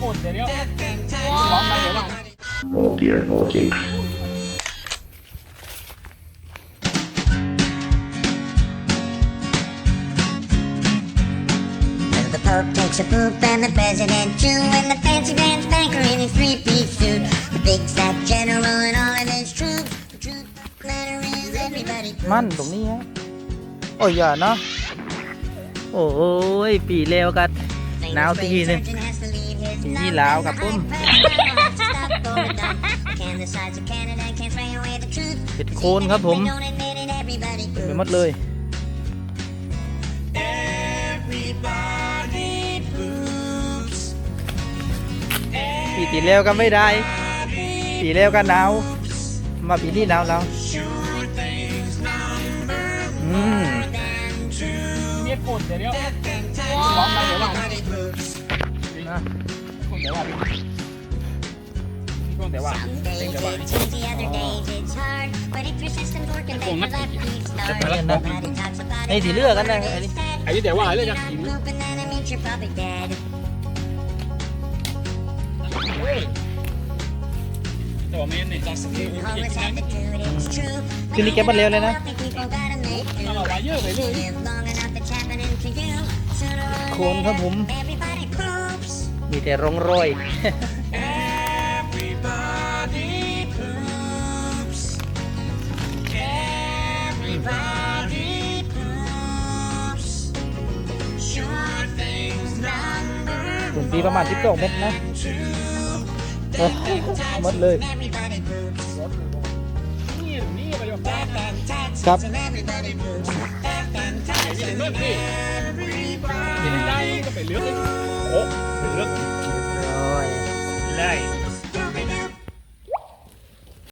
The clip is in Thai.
ปวดเดี๋ยวเดี๋ยวร้องมาเดี๋ยวว่า Oh dear, oh dear. Well, the Pope takes a poop and the President too, and the fancy pants banker in his three-piece suit. The big fat general and all of his troops. The truth of the matter is everybody มั่นตรงนี้ฮะโอ้ยอย่าเนาะโอ้ยปีเลวกัน Nào tí gì lên. Tí gì láo gặp bún. เห็ดโคนครับผมไปหมดเลยปีตีเลวกันไม่ได้ปีเลวกันหนาวมาปีนี้หนาวแล้วอืมเรียกปวดเดี๋ยวเดี๋ยวร้องมาเดี๋ยวว่า นะเดี๋ยวว่าช่วงแต่ว่าไอ้สีเลือกกันนะไอ้นี่ไอ้ที่แต่ว่าเรื่องจะกินแต่ว่าแม่เนี่ยจะสกิลอีกครั้งคืนนี้แกมันเร็วเลยนะ เอาไว้เยอะไปเลย โคนครับผม มีแต่ร่องรอยถุงปีประมาณ12เม็ดนะโอ้หมดเลยนี่นี่ไปแบบแตนครับเลือกนี่นี่ได้